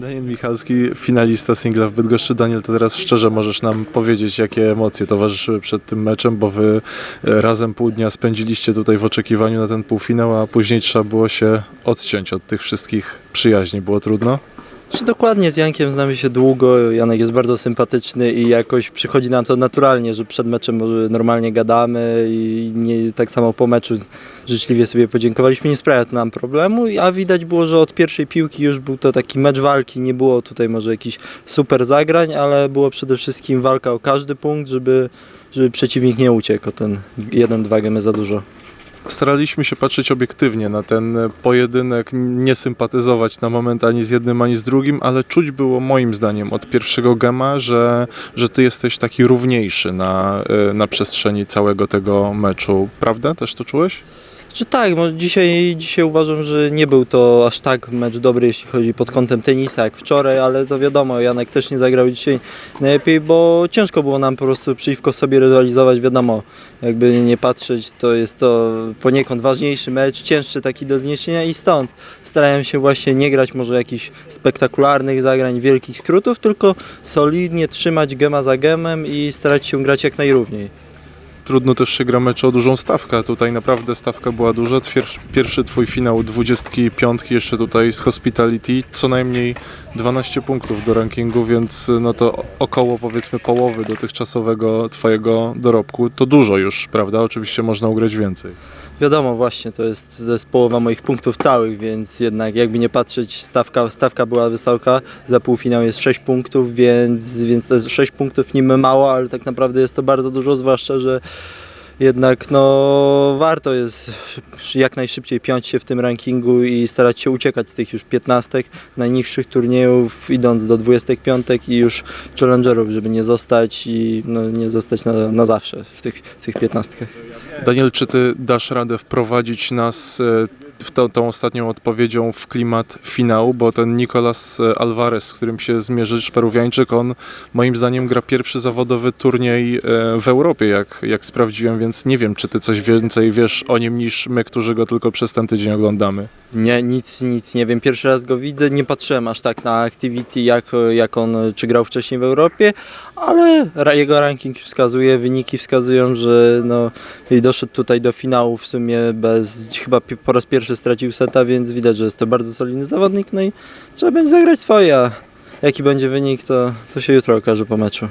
Daniel Michalski, finalista singla w Bydgoszczy. Daniel, to teraz szczerze możesz nam powiedzieć, jakie emocje towarzyszyły przed tym meczem, bo wy e, razem pół dnia spędziliście tutaj w oczekiwaniu na ten półfinał, a później trzeba było się odciąć od tych wszystkich przyjaźni. Było trudno? Czy dokładnie z Jankiem znamy się długo, Janek jest bardzo sympatyczny i jakoś przychodzi nam to naturalnie, że przed meczem może normalnie gadamy i nie, tak samo po meczu życzliwie sobie podziękowaliśmy, nie sprawia to nam problemu, a widać było, że od pierwszej piłki już był to taki mecz walki, nie było tutaj może jakichś super zagrań, ale było przede wszystkim walka o każdy punkt, żeby, żeby przeciwnik nie uciekł o ten jeden, dwa gemy za dużo. Staraliśmy się patrzeć obiektywnie na ten pojedynek, nie sympatyzować na moment ani z jednym, ani z drugim, ale czuć było moim zdaniem od pierwszego gema, że, że ty jesteś taki równiejszy na, e, na przestrzeni całego tego meczu. Prawda? Też to czułeś? Czy tak, no dzisiaj, dzisiaj uważam, że nie był to aż tak mecz dobry, jeśli chodzi pod kątem tenisa jak wczoraj, ale to wiadomo, Janek też nie zagrał dzisiaj najlepiej, bo ciężko było nam po prostu przeciwko sobie rywalizować, wiadomo, jakby nie patrzeć, to jest to poniekąd ważniejszy mecz, cięższy taki do zniesienia i stąd starałem się właśnie nie grać może jakichś spektakularnych zagrań, wielkich skrótów, tylko solidnie trzymać gema za gemem i starać się grać jak najrówniej. Trudno też się gra o dużą stawkę. Tutaj naprawdę stawka była duża. Pierwszy twój finał 25, jeszcze tutaj z Hospitality, co najmniej 12 punktów do rankingu, więc no to około powiedzmy połowy dotychczasowego twojego dorobku. To dużo już, prawda? Oczywiście można ugrać więcej. Wiadomo, właśnie, to jest, to jest połowa moich punktów całych, więc jednak jakby nie patrzeć, stawka, stawka była wysoka, za półfinał jest 6 punktów, więc, więc jest 6 punktów niby mało, ale tak naprawdę jest to bardzo dużo, zwłaszcza, że jednak no, warto jest jak najszybciej piąć się w tym rankingu i starać się uciekać z tych już 15 najniższych turniejów, idąc do 25 i już challengerów, żeby nie zostać i no, nie zostać na, na zawsze w tych, w tych 15. Daniel, czy ty dasz radę wprowadzić nas e, tą, tą ostatnią odpowiedzią w klimat finału, bo ten Nicolas e, Alvarez, z którym się zmierzysz, peruwiańczyk, on moim zdaniem gra pierwszy zawodowy turniej e, w Europie, jak, jak sprawdziłem, więc nie wiem, czy ty coś więcej wiesz o nim niż my, którzy go tylko przez ten tydzień oglądamy. Nie, nic, nic nie wiem. Pierwszy raz go widzę, nie patrzyłem aż tak na Activity, jak, jak on, czy grał wcześniej w Europie, ale jego ranking wskazuje, wyniki wskazują, że no, doszedł tutaj do finału w sumie bez, chyba po raz pierwszy stracił seta, więc widać, że jest to bardzo solidny zawodnik, no i trzeba będzie zagrać swoje, a jaki będzie wynik, to, to się jutro okaże po meczu.